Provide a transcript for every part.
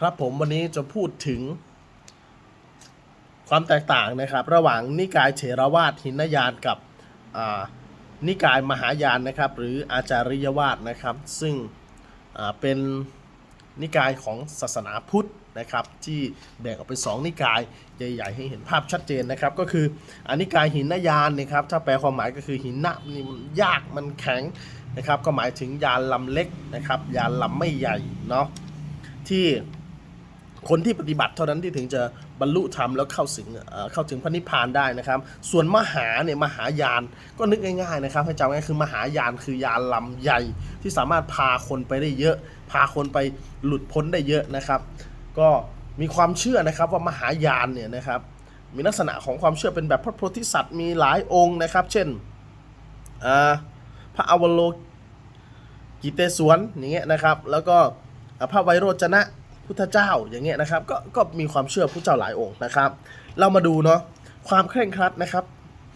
ครับผมวันนี้จะพูดถึง ความแตกต่างนะครับ ระหว่างนิกายเถรวาทหินยานกับนิกายมหายานนะครับ หรืออาจาริยวาทนะครับ ซึ่งเป็นนิกายของศาสนาพุทธนะครับ ที่แบ่งออกเป็นสองนิกายใหญ่ ๆ ให้เห็นภาพชัดเจนนะครับ ก็คืออานิกายหินยานนะครับ ถ้าแปลความหมายก็คือหินนะนี่มันยากมันแข็งนะครับ ก็หมายถึงยานลำเล็กนะครับ ยานลำไม่ใหญ่เนาะที่ คนที่ปฏิบัติเท่านั้นที่ถึงจะบรรลุธรรมแล้วเข้าถึงเข้าถึงพระนิพพานได้นะครับ ส่วนมหาเนี่ยมหายานก็นึกง่ายๆนะครับให้จำง่ายคือมหายานคือยานลำใหญ่ที่สามารถพาคนไปได้เยอะ พาคนไปหลุดพ้นได้เยอะนะครับ ก็มีความเชื่อนะครับว่ามหายานเนี่ยนะครับมีลักษณะของความเชื่อเป็นแบบพระโพธิสัตว์มีหลายองค์นะครับ เช่นพระอวโลกิเตศวนอย่างเงี้ยนะครับ แล้วก็พระไวโรจนะ พุทธเจ้าอย่างเงี้ยนะครับก็ก็มีความเชื่อพุทธเจ้าหลายองค์นะครับ เรามาดูเนาะความเคร่งครัดนะครับ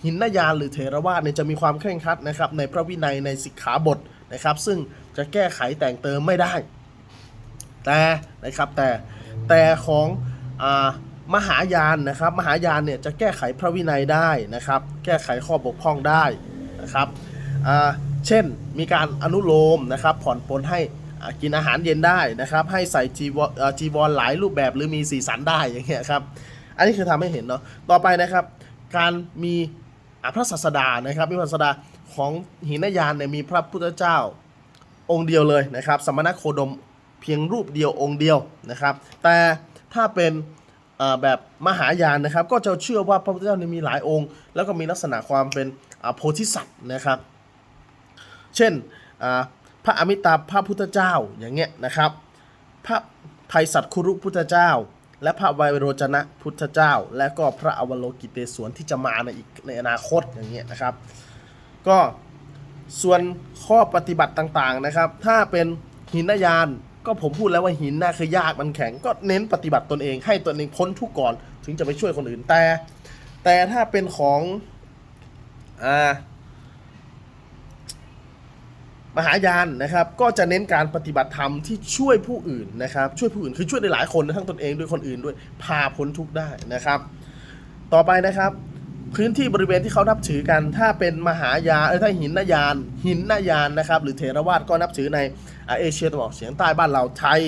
หินนายานหรือเทรวาสเนี่ยจะมีความเคร่งครัดนะครับในพระวินัยในสิกขาบทนะครับ ซึ่งจะแก้ไขแต่งเติมไม่ได้ แต่นะครับแต่แต่ของอามหายานนะครับ มหายานเนี่ยจะแก้ไขพระวินัยได้นะครับ แก้ไขข้อบกพร่องได้นะครับเช่นมีการอนุโลมนะครับผ่อนปลนให้ กินอาหารเย็นได้นะครับ ให้ใส่จีวรเอ่อจีวรหลายรูปแบบหรือมีสีสันได้อย่างเงี้ยครับ อันนี้คือทำให้เห็นเนาะ ต่อไปนะครับ การมีพระศาสดานะครับพระศาสดาของหินยานเนี่ยมีพระพุทธเจ้าองค์เดียวเลยนะครับ สมณโคดมเพียงรูปเดียวองค์เดียวนะครับ แต่ถ้าเป็นแบบมหายานนะครับ ก็จะเชื่อว่าพระพุทธเจ้าเนี่ยมีหลายองค์ แล้วก็มีลักษณะความเป็นโพธิสัตว์นะครับ เช่น ระอมิตาพระพุทธเจ้าอย่างเงี้ยนะครับ พระภัยสัตว์คุรุพุทธเจ้า และพระไวโรจนะพุทธเจ้า และก็พระอวโลกิเตศวนที่จะมาในอีกในอนาคตอย่างเงี้ยนะครับ ก็ส่วนข้อปฏิบัติต่างๆนะครับ ถ้าเป็นหินยานก็ผมพูดแล้วว่าหินน่ะคือยากมันแข็งก็เน้นปฏิบัติตนเอง ให้ตนเองพ้นทุกข์ก่อน ถึงจะไปช่วยคนอื่นแต่ แต่ถ้าเป็นของอ่า มหายานนะครับก็จะเน้นการปฏิบัติธรรมที่ช่วยผู้อื่นนะครับช่วยผู้อื่นคือช่วยได้หลายคนทั้งตนเองด้วยคนอื่นด้วยพาพ้นทุกข์ได้นะครับ ต่อไปนะครับ พื้นที่บริเวณที่เขานับถือกันถ้าเป็นมหายาเออถ้าหินนายาน หินนายานนะครับหรือเทรวาสก็นับถือในเอเชียตะวันออกเฉียงใต้บ้านเราไทย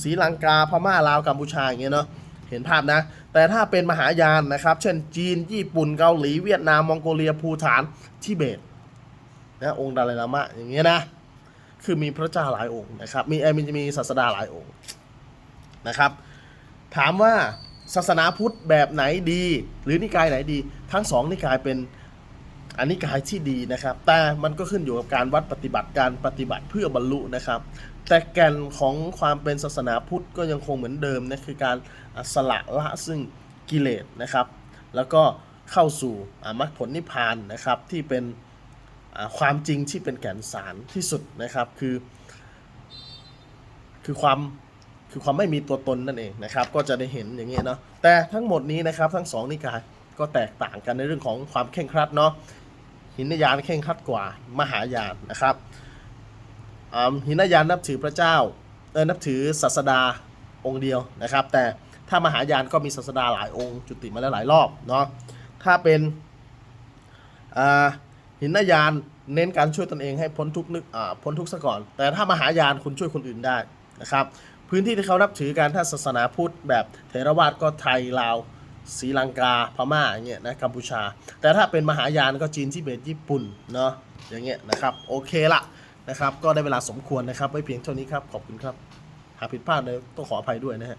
ศรีลังกาพม่าลาวกัมพูชาอย่างเงี้ยเนาะเห็นภาพนะ แต่ถ้าเป็นมหายานนะครับ เช่นจีนญี่ปุ่นเกาหลีเวียดนามมองโกเลียภูฐานทิเบต นะองค์ดาลายลามะอย่างเงี้ยนะ คือมีพระเจ้าหลายองค์นะครับมีมันจะมีศาสดาหลายองค์นะครับ ถามว่าศาสนาพุทธแบบไหนดี หรือนิกายไหนดี ทั้งสองนิกายเป็นอันนิกายที่ดีนะครับ แต่มันก็ขึ้นอยู่กับการวัดปฏิบัติการปฏิบัติเพื่อบรรลุนะครับ แต่แก่นของความเป็นศาสนาพุทธก็ยังคงเหมือนเดิมนะคือการสละละซึ่งกิเลสนะครับ แล้วก็เข้าสู่อมรรคผลนิพพานนะครับที่เป็น ความจริงที่เป็นแก่นสารที่สุดนะครับคือ คือความคือความไม่มีตัวตนนั่นเองนะครับ ก็จะได้เห็นอย่างเงี้ยเนาะแต่ทั้งหมดนี้นะครับทั้งสองนิกายก็แตกต่างกันในเรื่องของความเคร่งครัดเนาะหินยานเคร่งครัดกว่ามหายานนะครับหินยานนับถือพระเจ้าเออนับถือศาสดาองค์เดียวนะครับ แต่ถ้ามหายานก็มีศาสดาหลายองค์ จุติมาแล้วหลายรอบเนาะถ้าเป็นอ่า หินนายานเน้นการช่วยตนเองให้พ้นทุกนึกพ้นทุกซะก่อน แต่ถ้ามหายานคุณช่วยคนอื่นได้นะครับพื้นที่ที่เขานับถือกันถ้าศาสนาพุทธแบบเทรวาสก็ไทยลาวศรีลังกาพม่าอย่างเงี้ยนะกัมพูชา แต่ถ้าเป็นมหายานก็จีนทิเบตญี่ปุ่นเนาะอย่างเงี้ยนะครับโอเคละนะครับก็ได้เวลาสมควรนะครับไว้เพียงเท่านี้ครับขอบคุณครับหากผิดพลาดเลยต้องขออภัยด้วยนะฮะ